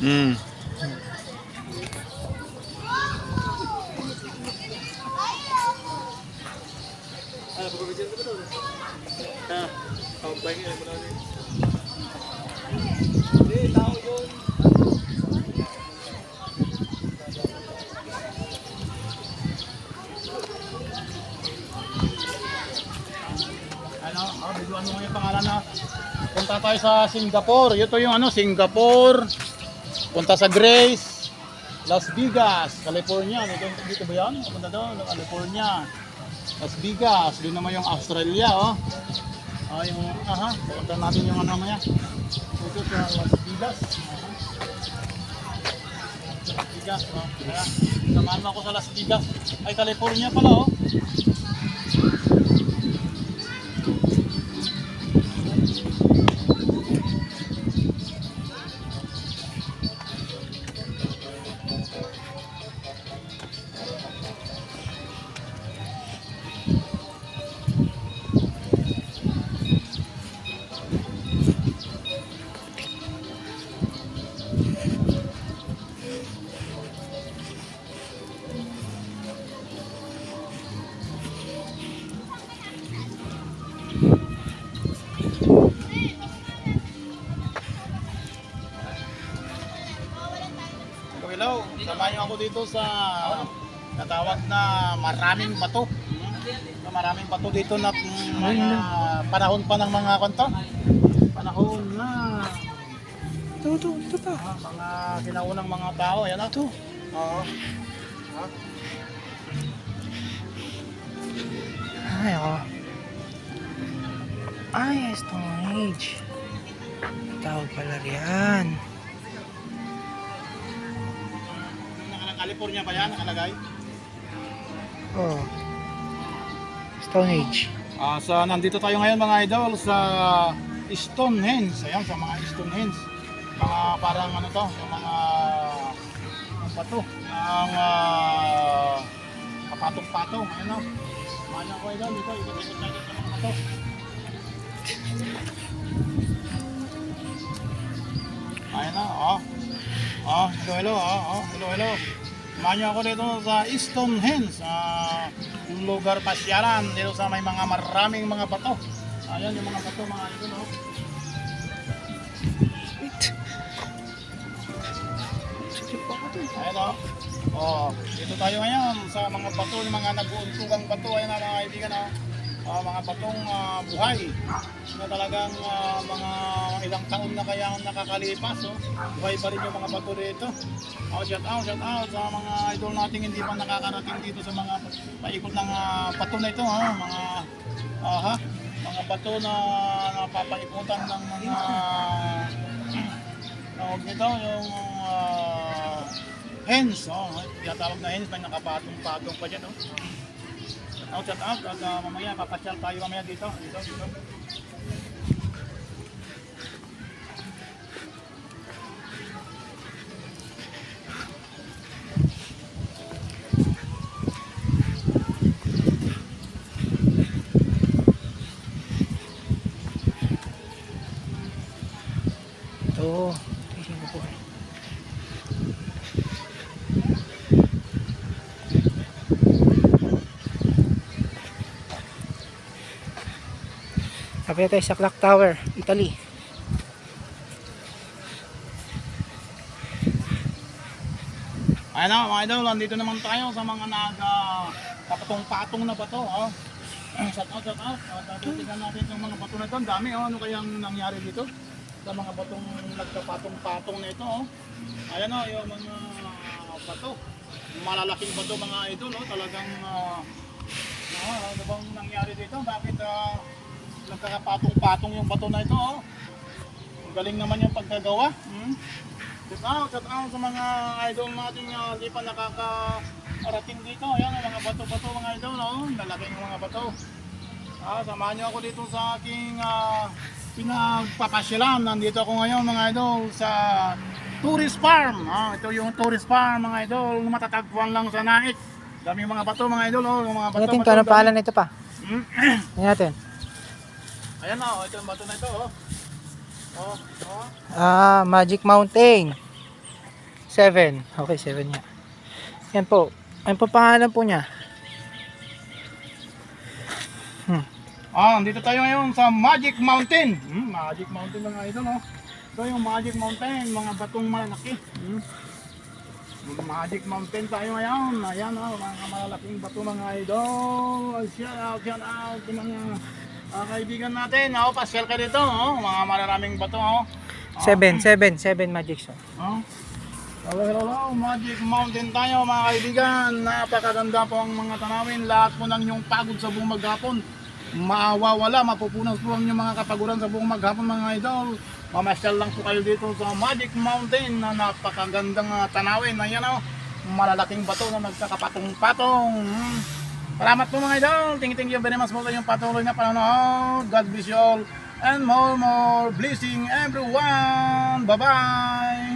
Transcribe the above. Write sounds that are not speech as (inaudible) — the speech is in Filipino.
Mm. Ano. Ano, yung pangalan na. Punta tayo sa Singapore. Ito yung ano, Singapore. Punta sa Grace. Las Vegas, California. Dito, dito ba yan? Punta doon, California. Las Vegas. Doon naman yung Australia, oh. Ah, yung, aha, punta natin yung ano maya. Dito sa Las Vegas. Aha. Las Vegas, oh. Kaya, samahan mo ako sa Las Vegas. Ay, California pala, oh. Hello, samahan niyo ako dito sa natawag na maraming bato. Maraming bato dito na mm, mga panahon pa ng mga kanto. Na Ito, ito, ito pa. ah, mga kinaunang mga tao. Ayan na. Ito. Oo. Ay, ako. Ay, Stone Age. Tawag pala riyan. California ba yan nakalagay? Oh. Stone Age. Ah, sa nandito tayo ngayon mga idol sa Stonehenge. Ayan, sa mga Stonehenge. Mga parang ano to, yung mga ang bato ng uh, kapatong-patong. Ayan o. Mahal ako idol dito. Ikot-ikot tayo sa mga bato. Ayan na, oh. Oh, hello, hello, oh, oh, hello, hello. Niyo ako dito sa Stonehenge, sa lugar pasyalan dito sa may mga maraming mga bato. Ayan yung mga bato mga idol, oh. Ayan oh. Oh, dito tayo ngayon sa mga bato, yung mga nag-uuntugang bato, ayan na mga kaibigan oh. Ah, mga batong ah, buhay na talagang ah, mga ilang taon na kaya nakakalipas oh. Buhay pa rin yung mga bato dito. Oh, shout out, shout out sa mga idol nating hindi pa nakakarating dito sa mga paikot ng ah, bato na ito ha, mga aha, mga bato na napapaikutan ng mga tawag nito yung uh, hens, oh, tinatawag na hens, may nakapatong-patong pa dyan, oh. Shout out, shout out, at uh, mamaya papasyal tayo mamaya dito, dito, dito. Ito. Tingin ko po. Kapit tayo sa Clock Tower, Italy. Ayan na, mga idol, nandito naman tayo sa mga naga kapatong-patong na bato, oh. Shout out, shout out. At uh, natin yung mga bato na ito. Ang dami, oh. Ano kayang nangyari dito? Sa mga batong nagkapatong-patong na ito, oh. Ayan, oh, yung mga bato. Malalaking bato, mga idol, oh. Talagang, uh, ano bang nangyari dito? Bakit uh, nagkakapatong-patong yung bato na ito, oh? Galing naman yung pagkagawa. Hmm? Shout out, shout out sa mga idol natin na hindi pa nakakarating dito. Ayan, ang mga bato-bato mga idol, no? Lalaking mga bato. Ah, samahan niyo ako dito sa aking ah, pinagpapasyalan. Nandito ako ngayon mga idol sa tourist farm. Ah, ito yung tourist farm mga idol. Matatagpuan lang sa Naik. Daming mga bato mga idol, oh. Mga bato, Natin dami. pangalan nito pa? Hmm? Tingnan natin. (clears throat) Ayan oh, ito yung bato na ito, oh. Oh, oh. Ah, Magic Mountain. Seven. Okay, seven niya. Yan po. Ano po pangalan po niya? Ah, dito tayo ngayon sa Magic Mountain. Hmm, Magic Mountain mga idol, no? Ito yung Magic Mountain, mga batong malalaki. Hmm. Magic Mountain tayo ngayon. Ayan, oh, mga malalaking bato mga idol. Shout out, shout out sa mga ah, kaibigan natin. Oh, pasyal ka dito, oh. Mga maraming bato, oh. Seven, seven, seven magic so. Oh. Hello, hello, hello. Magic Mountain tayo mga kaibigan. Napakaganda po ang mga tanawin. Lahat po ng inyong pagod sa buong maghapon. Mawawala, mapupunas po ang inyong mga kapaguran sa buong maghapon mga idol. Mamasyal lang po kayo dito sa Magic Mountain na napakagandang uh, tanawin. Ayan o, malalaking bato na nagkakapatong-patong. Hmm. Salamat po mga idol. Thank thank you very much po sa inyong patuloy na panonood. God bless you all. And more, more blessing everyone. Bye-bye.